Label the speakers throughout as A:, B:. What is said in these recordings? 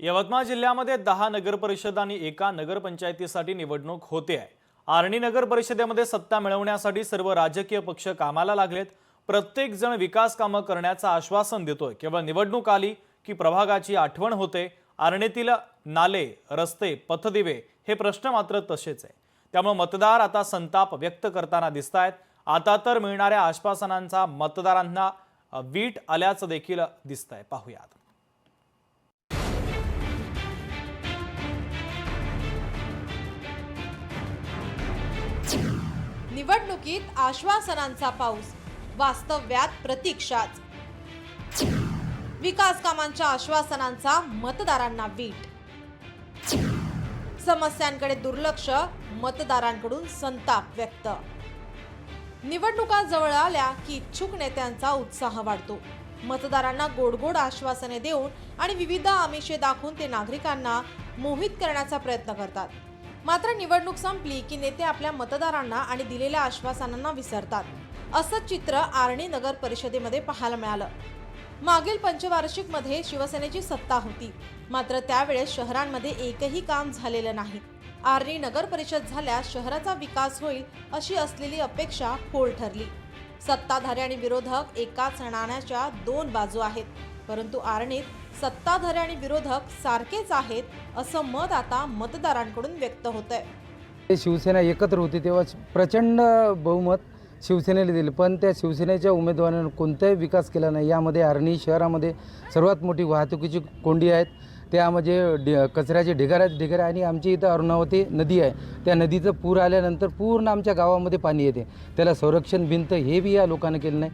A: यवतमाळ जिल्ह्यामध्ये दहा नगरपरिषद आणि एका नगरपंचायतीसाठी निवडणूक होते आहे. आर्णी नगर परिषदेमध्ये सत्ता मिळवण्यासाठी सर्व राजकीय पक्ष कामाला लागलेत. प्रत्येक जण विकास कामं करण्याचं आश्वासन देतोय. केवळ निवडणूक आली की प्रभागाची आठवण होते. आर्णीतील नाले रस्ते पथदिवे हे प्रश्न मात्र तसेच आहे. त्यामुळे मतदार आता संताप व्यक्त करताना दिसत आहेत आता तर मिळणाऱ्या आश्वासनांचा मतदारांना वीट आल्याचं देखील दिसतंय. पाहूयात.
B: निवडणुकीत आश्वासनांचा पाऊस वास्तव्यात प्रतीक्षाच. विकास कामांच्या आश्वासनांचा मतदारांना वीट. समस्यांकडे दुर्लक्ष मतदारांकडून संताप व्यक्त. निवडणुका जवळ आल्या की इच्छुक नेत्यांचा उत्साह वाढतो. मतदारांना गोडगोड आश्वासने देऊन आणि विविध आमिषे दाखवून ते नागरिकांना मोहित करण्याचा प्रयत्न करतात. मात्र निवडणूक संपली की नेते आपल्या मतदारांना आणि दिलेल्या आश्वासनांना विसरतात. असं चित्र आर्णी नगर परिषदेमध्ये पाहायला मिळालं. मागील पंचवार्षिकमध्ये शिवसेनेची सत्ता होती. मात्र त्यावेळेस शहरांमध्ये एकही काम झालेलं नाही. आर्णी नगर परिषद झाल्यास शहराचा विकास होईल अशी असलेली अपेक्षा फोल ठरली. सत्ताधारी आणि विरोधक एकाच नाण्याच्या दोन बाजू आहेत. परंतु आर्णीत सत्ताधारी आणि विरोधक सारखेच आहेत असं मत आता मतदारांकडून व्यक्त होत आहे
C: शिवसेना एकत्र होती तेव्हा प्रचंड बहुमत शिवसेनेला दिले. पण त्या शिवसेनेच्या उमेदवारांनी कोणताही विकास केला नाही. यामध्ये आर्णी शहरामध्ये सर्वात मोठी वाहतुकीची कोंडी आहेत. त्यामध्ये डि कचऱ्याचे ढिगारे आहेत ढिगारे आणि आमची इथं अरुणावती नदी आहे. त्या नदीचं पूर आल्यानंतर पूर्ण आमच्या गावामध्ये पाणी येते. त्याला संरक्षण भिंत हे बी या लोकांना केलं नाही.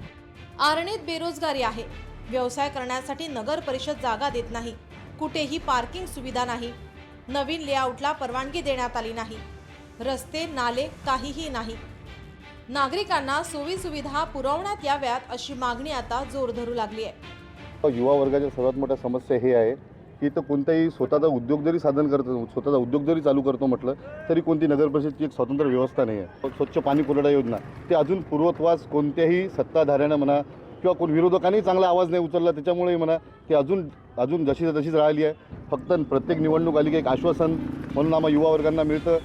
B: आरणीत बेरोजगारी आहे. व्यवसाय करण्यासाठी नगर परिषद जागा देत नाही. कुठेही पार्किंग सुविधा नाही. नवीन लेआउटला परवानगी देण्यात आली नाही. रस्ते नाले काहीही नाही. नागरिकांना सोयी सुविधा पुरवण्यात याव्यात अशी मागणी आता जोर धरू लागली आहे.
D: युवा वर्गाच्या सर्वात मोठ्या समस्या हे आहे की इथं कोणताही स्वतःचा उद्योग जरी साधन करतो स्वतःचा उद्योग जरी चालू करतो म्हटलं तरी कोणती नगर परिषदची एक स्वतंत्र व्यवस्था नाही आहे. स्वच्छ पाणी पुरवठा योजना ते अजून पूर्वत्वास कोणत्याही सत्ताधाऱ्यानं म्हणा किंवा कोण विरोधकांनी चांगला आवाज नाही उचलला त्याच्यामुळे म्हणा ते अजून अजून जशी तशीच राहिली आहे. फक्त प्रत्येक निवडणूक आली की एक आश्वासन म्हणून आम्हा युवा वर्गांना मिळतं.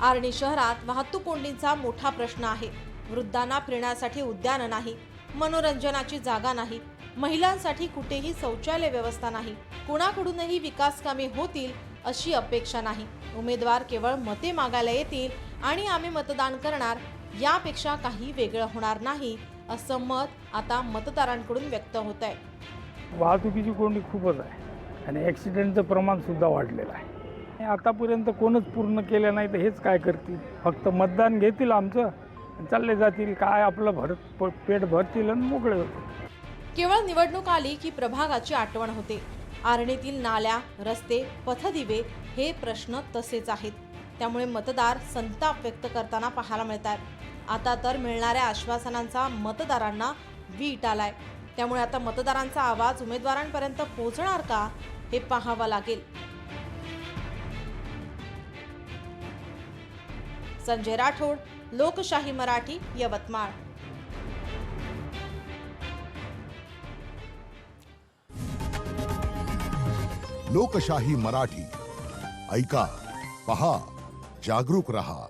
B: आर्णी शहरात वाहतूक कोंडींचा मोठा प्रश्न आहे. वृद्धांना फिरण्यासाठी उद्यानं नाही मनोरंजनाची जागा नाही महिलांसाठी कुठेही शौचालय व्यवस्था नाही कुणाकडूनही विकास कामे होतील अशी अपेक्षा नाही. उमेदवार केवळ मते मागायला येतील आणि आम्ही मतदान करणार यापेक्षा काही वेगळं होणार नाही असं मत आता मतदारांकडून व्यक्त होत आहे.
E: वाहतुकीची कोंडी खूपच आहे आणि ॲक्सिडेंटचं प्रमाणसुद्धा वाढलेलं आहे. आणि आतापर्यंत कोणच पूर्ण केलं नाही तर हेच काय करतील? फक्त मतदान घेतील आमचं चालले जातील. काय आपलं भर पेट भरतील आणि मोकळे होतील.
B: केवळ निवडणूक आली की प्रभागाची आठवण होते. आरणीतील नाल्या रस्ते पथदिवे हे प्रश्न तसेच आहेत. त्यामुळे मतदार संताप व्यक्त करताना पाहायला मिळतात आता तर मिळणाऱ्या आश्वासनांचा मतदारांना वीट आलाय. त्यामुळे आता मतदारांचा आवाज उमेदवारांपर्यंत पोहोचणार का हे पाहावं लागेल. संजय राठोड लोकशाही मराठी यवतमाळ.
F: लोकशाही मराठी. ऐका पहा जागरूक रहा.